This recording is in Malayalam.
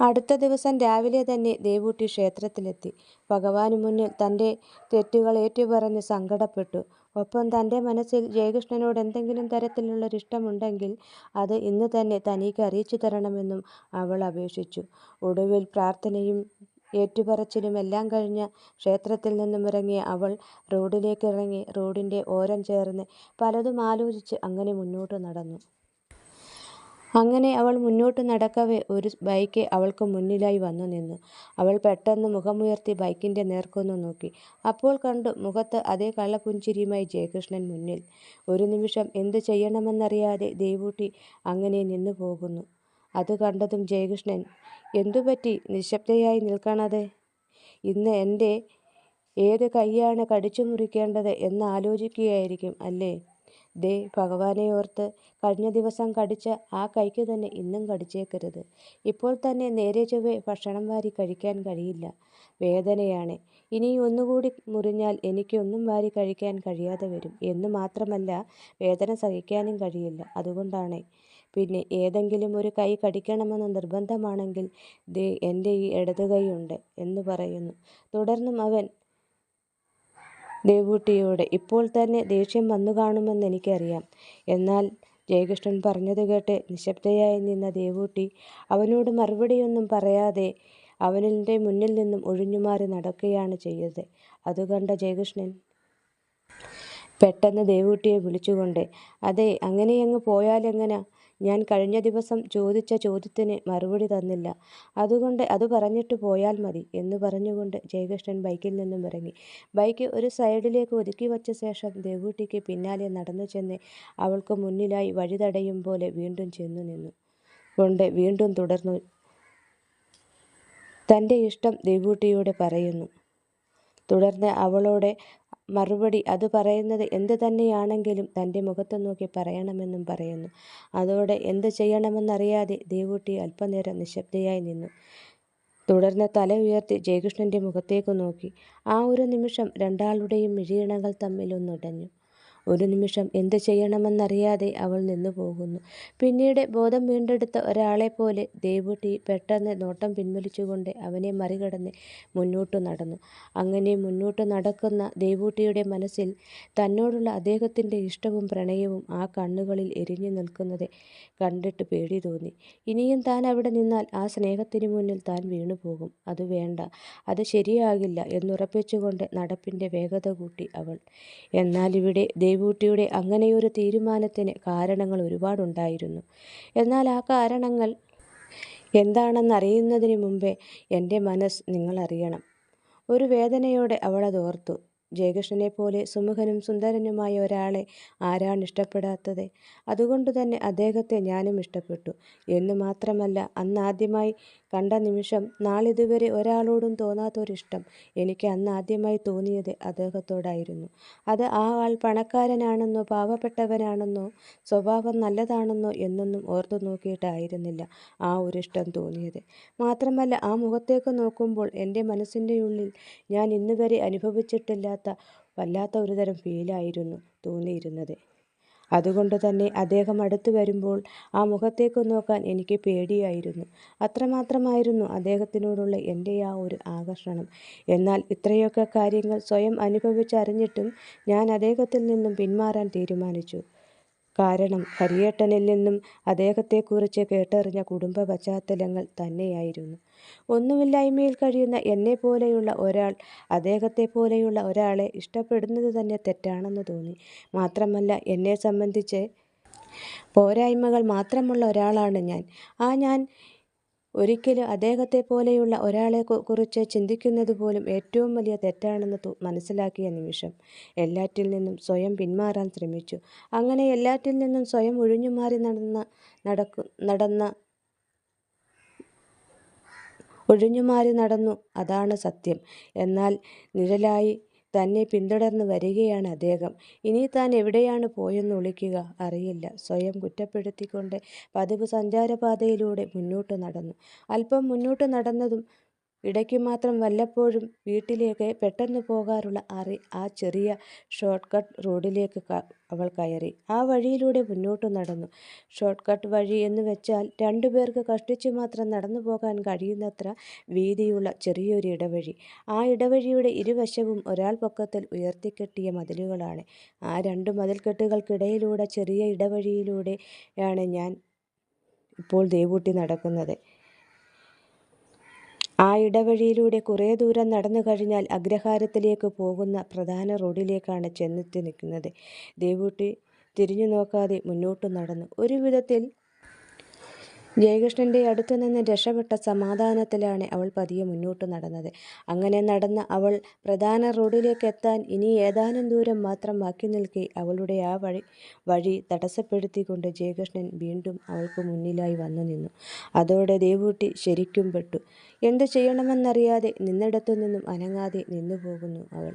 അടുത്ത ദിവസം രാവിലെ തന്നെ ദേവൂട്ടി ക്ഷേത്രത്തിലെത്തി. ഭഗവാനു മുന്നിൽ തന്റെ തെറ്റുകൾ ഏറ്റുപറഞ്ഞ് സങ്കടപ്പെട്ടു. ഒപ്പം തന്റെ മനസ്സിൽ ജയകൃഷ്ണനോട് എന്തെങ്കിലും തരത്തിലുള്ളൊരിഷ്ടമുണ്ടെങ്കിൽ അത് ഇന്ന് തന്നെ തനിക്ക് അറിയിച്ചു തരണമെന്നും അവൾ അപേക്ഷിച്ചു. ഒടുവിൽ പ്രാർത്ഥനയും ഏറ്റുപറച്ചിലും എല്ലാം കഴിഞ്ഞ ക്ഷേത്രത്തിൽ നിന്നും ഇറങ്ങിയ അവൾ റോഡിലേക്കിറങ്ങി റോഡിന്റെ ഓരം ചേർന്ന് പലതും ആലോചിച്ച് അങ്ങനെ മുന്നോട്ട് നടന്നു. അങ്ങനെ അവൾ മുന്നോട്ട് നടക്കവേ ഒരു ബൈക്ക് അവൾക്ക് മുന്നിലായി വന്നു നിന്നു അവൾ പെട്ടെന്ന് മുഖമുയർത്തി ബൈക്കിന്റെ നേർക്കൊന്നു നോക്കി. അപ്പോൾ കണ്ടു മുഖത്ത് അതേ കള്ളപ്പുഞ്ചിരിയുമായി ജയകൃഷ്ണൻ മുന്നിൽ. ഒരു നിമിഷം എന്ത് ചെയ്യണമെന്നറിയാതെ ദേവൂട്ടി അങ്ങനെ നിന്നു പോകുന്നു അത് കണ്ടതും ജയകൃഷ്ണൻ "എന്തുപറ്റി നിശബ്ദയായി നിൽക്കണത്? ഇന്ന് എന്റെ ഏത് കൈയാണ് കടിച്ചു മുറിക്കേണ്ടത് എന്നാലോചിക്കുകയായിരിക്കും അല്ലേ? ദേ ഭഗവാനെയോർത്ത് കഴിഞ്ഞ ദിവസം കടിച്ച ആ കൈക്ക് തന്നെ ഇന്നും കടിച്ചേക്കരുത്. ഇപ്പോൾ തന്നെ നേരെ ചൊവ്വേ ഭക്ഷണം വാരി കഴിക്കാൻ കഴിയില്ല. വേദനയാണ്. ഇനി ഒന്നുകൂടി മുറിഞ്ഞാൽ എനിക്കൊന്നും വാരി കഴിക്കാൻ കഴിയാതെ വരും. എന്ന് മാത്രമല്ല വേദന സഹിക്കാനും കഴിയില്ല. അതുകൊണ്ടാണ്. പിന്നെ ഏതെങ്കിലും ഒരു കൈ കടിക്കണമെന്ന് നിർബന്ധമാണെങ്കിൽ ദേ എന്റെ ഈ ഇടത് കൈയുണ്ട് എന്ന് പറയുന്നു. തുടർന്നും അവൻ ദേവൂട്ടിയോട്. ഇപ്പോൾ തന്നെ ദേഷ്യം വന്നു കാണുമെന്നെനിക്കറിയാം എന്നാൽ ജയകൃഷ്ണൻ പറഞ്ഞത് കേട്ട് നിശബ്ദയായി നിന്ന ദേവൂട്ടി അവനോട് മറുപടിയൊന്നും പറയാതെ അവനിന്റെ മുന്നിൽ നിന്നും ഒഴിഞ്ഞുമാറി നടക്കുകയാണ് ചെയ്തത്. അതുകണ്ട ജയകൃഷ്ണൻ പെട്ടെന്ന് ദേവൂട്ടിയെ വിളിച്ചുകൊണ്ട് അതെ അങ്ങനെയങ്ങ് പോയാലെങ്ങനാ? ഞാൻ കഴിഞ്ഞ ദിവസം ചോദിച്ച ചോദ്യത്തിന് മറുപടി തന്നില്ല. അതുകൊണ്ട് അത് പറഞ്ഞിട്ട് പോയാൽ മതി" എന്ന് പറഞ്ഞുകൊണ്ട് ജയകൃഷ്ണൻ ബൈക്കിൽ നിന്നും ഇറങ്ങി ബൈക്ക് ഒരു സൈഡിലേക്ക് ഒതുക്കി വച്ച ശേഷം ദേവൂട്ടിക്ക് പിന്നാലെ നടന്നു ചെന്ന് അവൾക്ക് മുന്നിലായി വഴി തടയും പോലെ വീണ്ടും ചെന്നു നിന്നു കൊണ്ട് വീണ്ടും തുടർന്നു തന്റെ ഇഷ്ടം ദേവൂട്ടിയോട് പറയുന്നു. തുടർന്ന് അവളുടെ മറുപടി അത് പറയുന്നത് എന്ത് തന്നെയാണെങ്കിലും തന്റെ മുഖത്ത് നോക്കി പറയണമെന്നും പറയുന്നു. അതോടെ എന്ത് ചെയ്യണമെന്നറിയാതെ ദേവൂട്ടി അല്പനേരം നിശബ്ദയായി നിന്നു. തുടർന്ന് തല ഉയർത്തി ജയകൃഷ്ണന്റെ മുഖത്തേക്ക് നോക്കി. ആ ഒരു നിമിഷം രണ്ടാളുടെയും മിഴിയിണകൾ തമ്മിൽ ഒന്നുടഞ്ഞു. ഒരു നിമിഷം എന്ത് ചെയ്യണമെന്നറിയാതെ അവൾ നിന്നു പോകുന്നു പിന്നീട് ബോധം വീണ്ടെടുത്ത ഒരാളെ പോലെ ദേവൂട്ടി പെട്ടെന്ന് നോട്ടം പിൻവലിച്ചുകൊണ്ട് അവനെ മറികടന്ന് മുന്നോട്ട് നടന്നു. അങ്ങനെ മുന്നോട്ട് നടക്കുന്ന ദേവൂട്ടിയുടെ മനസ്സിൽ തന്നോടുള്ള അദ്ദേഹത്തിന്റെ ഇഷ്ടവും പ്രണയവും ആ കണ്ണുകളിൽ എരിഞ്ഞു നിൽക്കുന്നത് കണ്ടിട്ട് പേടി തോന്നി. ഇനിയും താൻ അവിടെ നിന്നാൽ ആ സ്നേഹത്തിന് മുന്നിൽ താൻ വീണുപോകും. അത് വേണ്ട. അത് ശരിയാകില്ല എന്നുറപ്പിച്ചുകൊണ്ട് നടപ്പിന്റെ വേഗത കൂട്ടി അവൾ. എന്നാൽ ഇവിടെ ദേവൂട്ടിയുടെ അങ്ങനെയൊരു തീരുമാനത്തിന് കാരണങ്ങൾ ഒരുപാടുണ്ടായിരുന്നു. എന്നാൽ ആ കാരണങ്ങൾ എന്താണെന്നറിയുന്നതിന് മുമ്പേ എന്റെ മനസ്സ് നിങ്ങളറിയണം. ഒരു വേദനയോടെ അവളതോർത്തു. ജയകൃഷ്ണനെപ്പോലെ സുമുഖനും സുന്ദരനുമായ ഒരാളെ ആരാണ് ഇഷ്ടപ്പെടാത്തത് അതുകൊണ്ട് തന്നെ അദ്ദേഹത്തെ ഞാനും ഇഷ്ടപ്പെട്ടു. എന്നു മാത്രമല്ല അന്നാദ്യമായി കണ്ട നിമിഷം നാളിതുവരെ ഒരാളോടും തോന്നാത്തൊരിഷ്ടം എനിക്ക് അന്നാദ്യമായി തോന്നിയത് അദ്ദേഹത്തോടായിരുന്നു. അത് ആ ആൾ പണക്കാരനാണെന്നോ പാവപ്പെട്ടവനാണെന്നോ സ്വഭാവം നല്ലതാണെന്നോ എന്നൊന്നും ഓർത്തു നോക്കിയിട്ടായിരുന്നില്ല ആ ഒരിഷ്ടം തോന്നിയത്. മാത്രമല്ല ആ മുഖത്തേക്ക് നോക്കുമ്പോൾ എന്റെ മനസ്സിന്റെ ഉള്ളിൽ ഞാൻ ഇന്നുവരെ അനുഭവിച്ചിട്ടില്ലാത്ത വല്ലാത്ത വല്ലാത്ത ഒരു തരം ഫീലായിരുന്നു തോന്നിയിരുന്നത്. അതുകൊണ്ട് തന്നെ അദ്ദേഹം അടുത്ത് വരുമ്പോൾ ആ മുഖത്തേക്ക് നോക്കാൻ എനിക്ക് പേടിയായിരുന്നു. അത്രമാത്രമായിരുന്നു അദ്ദേഹത്തിനോടുള്ള എന്റെ ആ ഒരു ആകർഷണം. എന്നാൽ ഇത്രയൊക്കെ കാര്യങ്ങൾ സ്വയം അനുഭവിച്ചറിഞ്ഞിട്ടും ഞാൻ അദ്ദേഹത്തിൽ നിന്നും പിന്മാറാൻ തീരുമാനിച്ചു. കാരണം ഹരിയേട്ടനിൽ നിന്നും അദ്ദേഹത്തെക്കുറിച്ച് കേട്ടറിഞ്ഞ കുടുംബ പശ്ചാത്തലങ്ങൾ തന്നെയായിരുന്നു. ഒന്നുമില്ലായ്മയിൽ കഴിയുന്ന എന്നെപ്പോലെയുള്ള ഒരാൾ അദ്ദേഹത്തെപ്പോലെയുള്ള ഒരാളെ ഇഷ്ടപ്പെടുന്നത് തന്നെ തെറ്റാണെന്ന് തോന്നി. മാത്രമല്ല എന്നെ സംബന്ധിച്ച് പോരായ്മകൾ മാത്രമുള്ള ഒരാളാണ് ഞാൻ. ആ ഞാൻ ഒരിക്കലും അദ്ദേഹത്തെ പോലെയുള്ള ഒരാളെ കുറിച്ച് ചിന്തിക്കുന്നത് പോലും ഏറ്റവും വലിയ തെറ്റാണെന്ന് മനസ്സിലാക്കിയ നിമിഷം എല്ലാറ്റിൽ നിന്നും സ്വയം പിന്മാറാൻ ശ്രമിച്ചു. അങ്ങനെ എല്ലാറ്റിൽ നിന്നും സ്വയം ഒഴിഞ്ഞുമാറി നടന്ന ഒഴിഞ്ഞുമാറി നടന്നു അതാണ് സത്യം. എന്നാൽ നിഴലായി തന്നെ പിന്തുടർന്ന് വരികയാണ് അദ്ദേഹം. ഇനി താൻ എവിടെയാണ് പോയെന്ന് ഒളിക്കുക അറിയില്ല. സ്വയം കുറ്റപ്പെടുത്തിക്കൊണ്ട് പതിവ് സഞ്ചാരപാതയിലൂടെ മുന്നോട്ട് നടന്നു. അല്പം മുന്നോട്ട് നടന്നതും ഇടയ്ക്ക് മാത്രം വല്ലപ്പോഴും വീട്ടിലേക്ക് പെട്ടെന്ന് പോകാറുള്ള അറി ആ ചെറിയ ഷോർട്ട് കട്ട് റോഡിലേക്ക് അവൾ കയറി. ആ വഴിയിലൂടെ മുന്നോട്ട് നടന്നു. ഷോർട്ട് കട്ട് വഴി എന്ന് വെച്ചാൽ രണ്ടുപേർക്ക് കഷ്ടിച്ചു മാത്രം നടന്നു പോകാൻ കഴിയുന്നത്ര വീതിയുള്ള ചെറിയൊരു ഇടവഴി. ആ ഇടവഴിയുടെ ഇരുവശവും ഒരാൾ പൊക്കത്തിൽ ഉയർത്തിക്കെട്ടിയ മതിലുകളാണ്. ആ രണ്ട് മതിൽക്കെട്ടുകൾക്കിടയിലൂടെ ചെറിയ ഇടവഴിയിലൂടെയാണ് ഞാൻ ഇപ്പോൾ ദേവൂട്ടി നടക്കുന്നത്. ആ ഇടവഴിയിലൂടെ കുറേ ദൂരം നടന്നു കഴിഞ്ഞാൽ അഗ്രഹാരത്തിലേക്ക് പോകുന്ന പ്രധാന റോഡിലേക്കാണ് ചെന്നെത്തി നിൽക്കുന്നത്. ദേവൂട്ടി തിരിഞ്ഞു നോക്കാതെ മുന്നോട്ട് നടന്നു. ഒരു വിധത്തിൽ ജയകൃഷ്ണന്റെ അടുത്തു നിന്ന് രക്ഷപ്പെട്ട സമാധാനത്തിലാണ് അവൾ പതിയെ മുന്നോട്ട് നടന്നത്. അങ്ങനെ നടന്ന അവൾ പ്രധാന റോഡിലേക്ക് എത്താൻ ഇനി ഏതാനും ദൂരം മാത്രം ബാക്കി നിൽക്കെ അവളുടെ ആ വഴി വഴി തടസ്സപ്പെടുത്തിക്കൊണ്ട് ജയകൃഷ്ണൻ വീണ്ടും അവൾക്ക് മുന്നിലായി വന്നു നിന്നു. അതോടെ ദേവൂട്ടി ശരിക്കും പെട്ടു. എന്തു ചെയ്യണമെന്നറിയാതെ നിന്നിടത്തു നിന്നും അനങ്ങാതെ നിന്നു പോകുന്നു അവൾ.